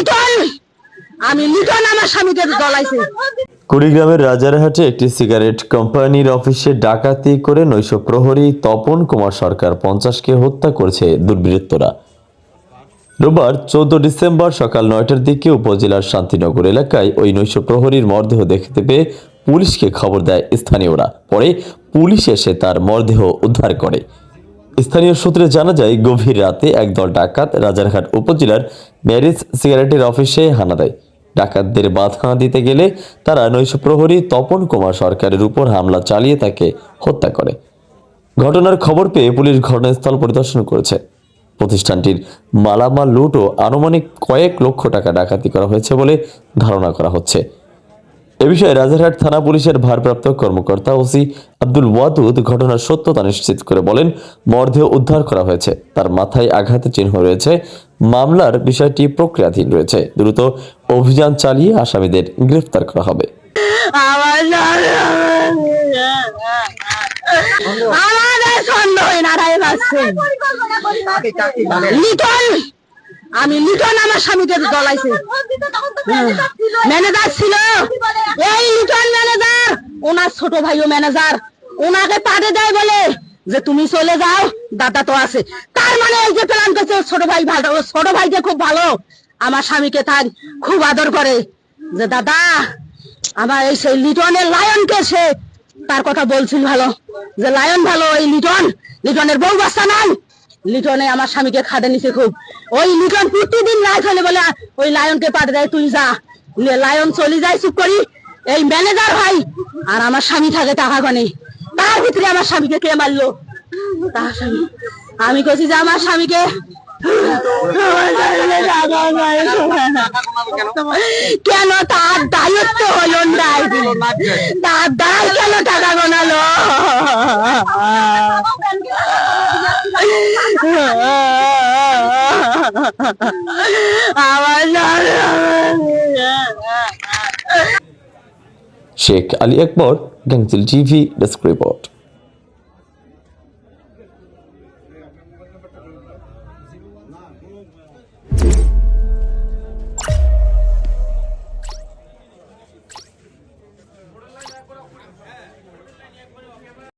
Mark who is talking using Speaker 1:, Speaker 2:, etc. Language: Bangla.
Speaker 1: লিটন! আমি লিটন, আমার স্বামীকে
Speaker 2: কুড়িগ্রামের রাজারহাটে একটি সিগারেট কোম্পানির অফিসে ডাকাতি করে নৈশ প্রহরী তপন কুমার সরকার পঞ্চাশকে হত্যা করেছে দুর্বৃত্তরা। রোববার চোদ্দ ডিসেম্বর সকাল নয়টার দিকে উপজেলার শান্তিনগর এলাকায় ওই নৈশ প্রহরীর মরদেহ দেখতে পেয়ে পুলিশকে খবর দেয় স্থানীয়রা। পরে পুলিশ এসে তার মরদেহ উদ্ধার করে। স্থানীয় সূত্রে জানা যায়, গভীর রাতে একদল ডাকাত রাজারহাট উপজেলার ম্যারেজ সিগারেটের অফিসে হানা দেয়। ডাকাতদের বাধা দিতে গেলে তারা নৈশ প্রহরী তপন কুমার সরকারের উপর হামলা চালিয়ে তাকে হত্যা করে। ঘটনার খবর পেয়ে পুলিশ ঘটনাস্থল পরিদর্শন করেছে। প্রতিষ্ঠানটির মালামাল লুট ও আনুমানিক কয়েক লক্ষ টাকা ডাকাতি করা হয়েছে বলে ধারণা করা হচ্ছে। এ বিষয়ে রাজারহাট থানা পুলিশের ভারপ্রাপ্ত কর্মকর্তা ওসি আব্দুল ওয়াদুদ ঘটনার সত্যতা নিশ্চিত করে বলেন মরদেহ উদ্ধার করা হয়েছে। তার মাথায় আঘাতের চিহ্ন রয়েছে। মামলার বিষয়টি প্রক্রিয়াধীন রয়েছে। দ্রুত অভিযান চালিয়ে আসামিদের গ্রেফতার করা হবে।
Speaker 1: আমাদের সন্দেহ আমি লিটন আমার স্বামীকে দলাইছে। ম্যানেজার ছিল। এই লিটন ম্যানেজার ওনার ছোট ভাইও ম্যানেজার ওনাকে পাঠে দেয় বলে যে তুমি চলে যাও দাদা তো আছে। তার মানে এই যে প্ল্যান করছে ছোট ভাই ভালো ছোট ভাই যে খুব ভালো। আমার স্বামীকে তার খুব আদর করে যে দাদা আমার এই সেই লিটনের লায়নকে সে? তার কথা বলছিল ভালো। যে লায়ন ভালো এই লিটন। লিটনের বউ বাচ্চা নাই। লিটনে আমার স্বামীকে খাদে নিছে খুব। ওই লিটন প্রতিদিন রাত হলে বলে, ওই লায়নকে পাঠে দেয় তুই যা। লায়ন চলে যায়, চুপ করি। এই ম্যানেজার ভাই, আর আমার স্বামী থাকে গনে তার ভিতরে আমার স্বামীকে কে মারলো? তার স্বামী। আমি কইছি যে, আমার স্বামীকে কেন তার দায়িত্ব হলো তার দায় কেন টাকা গোনালো
Speaker 2: শেখ আলী আকবর গ্যাংজিল টিভি ডেস্ক রিপোর্ট।